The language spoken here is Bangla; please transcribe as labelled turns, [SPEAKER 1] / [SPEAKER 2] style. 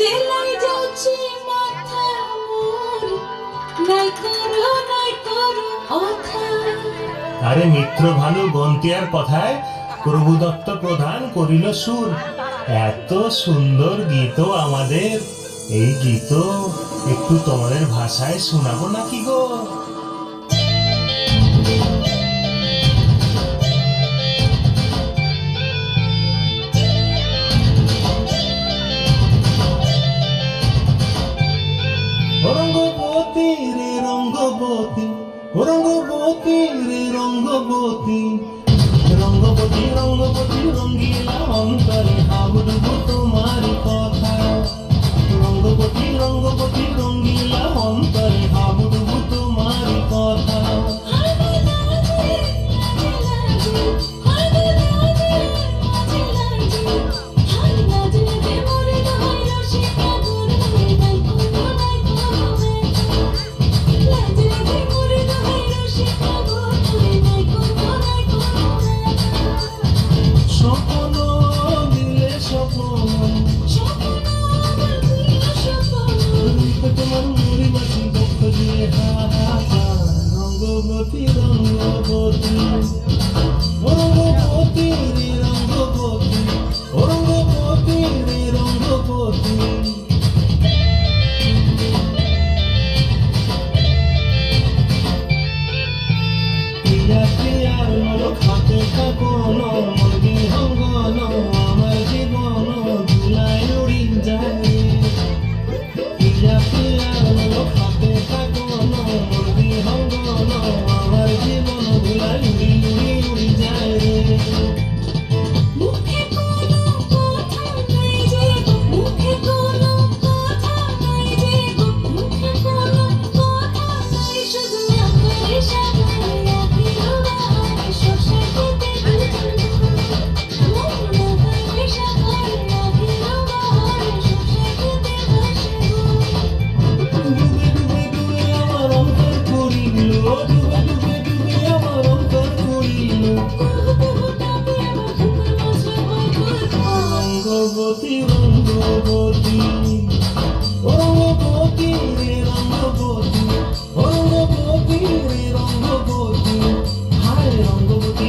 [SPEAKER 1] জেলায় মাথা মোর। নাই করো নাই করো কথা।
[SPEAKER 2] আরে মিত্র ভানু গন্তিয়ার কথায় প্রভু দত্ত প্রধান করিল সুর। এত সুন্দর গীত আমাদের। এই গীত একটু তোমাদের ভাষায় শোনাবো নাকি গো? রঙ্গবতী রঙ্গবতী রে রঙ্গবতী। রঙ্গবতী রঙ্গবতী রঙ্গিলা অন্তরে আবরু তোমারি রঙ্গবতী রঙ্গবতী রঙ্গবতী রঙ্গবতী রঙ্গবতী রঙ্গবতী খাতে থাকো নর্মল বিহঙ্গন আমার জীবন যায়। রঙ্গবতী হায় রঙ্গবতী